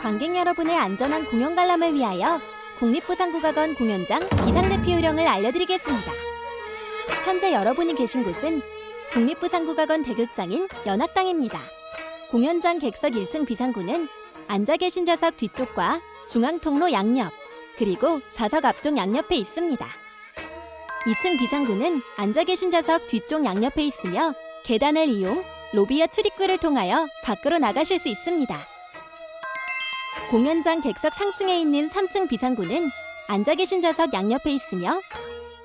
관객 여러분의 안전한 공연 관람을 위하여 국립부산국악원 공연장 비상대피 요령을 알려드리겠습니다. 현재 여러분이 계신 곳은 국립부산국악원 대극장인 연학당입니다. 공연장 객석 1층 비상구는 앉아 계신 좌석 뒤쪽과 중앙 통로 양옆, 그리고 좌석 앞쪽 양옆에 있습니다. 2층 비상구는 앉아 계신 좌석 뒤쪽 양옆에 있으며 계단을 이용 로비와 출입구를 통하여 밖으로 나가실 수 있습니다. 공연장 객석 상층에 있는 3층 비상구는 앉아 계신 좌석 양옆에 있으며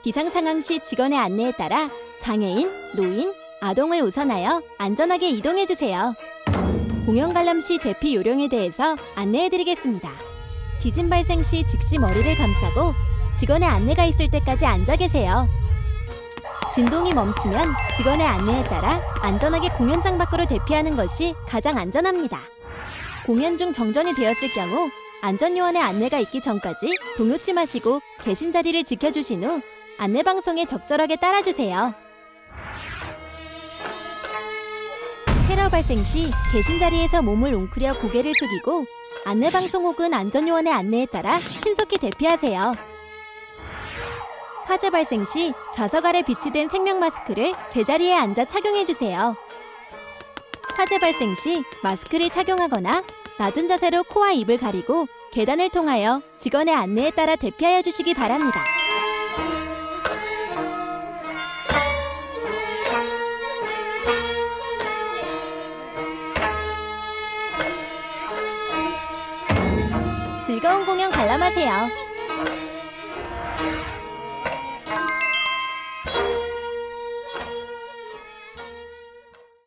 비상 상황 시 직원의 안내에 따라 장애인, 노인, 아동을 우선하여 안전하게 이동해 주세요. 공연 관람 시 대피 요령에 대해서 안내해 드리겠습니다. 지진 발생 시 즉시 머리를 감싸고 직원의 안내가 있을 때까지 앉아 계세요. 진동이 멈추면 직원의 안내에 따라 안전하게 공연장 밖으로 대피하는 것이 가장 안전합니다. 공연 중 정전이 되었을 경우 안전요원의 안내가 있기 전까지 동요치 마시고 계신 자리를 지켜주신 후 안내 방송에 적절하게 따라주세요. 테러 발생 시 계신 자리에서 몸을 웅크려 고개를 숙이고 안내 방송 혹은 안전요원의 안내에 따라 신속히 대피하세요. 화재 발생 시 좌석 아래 비치된 생명 마스크를 제자리에 앉아 착용해 주세요. 화재 발생 시 마스크를 착용하거나 낮은 자세로 코와 입을 가리고 계단을 통하여 직원의 안내에 따라 대피하여 주시기 바랍니다. 즐거운 공연 관람하세요.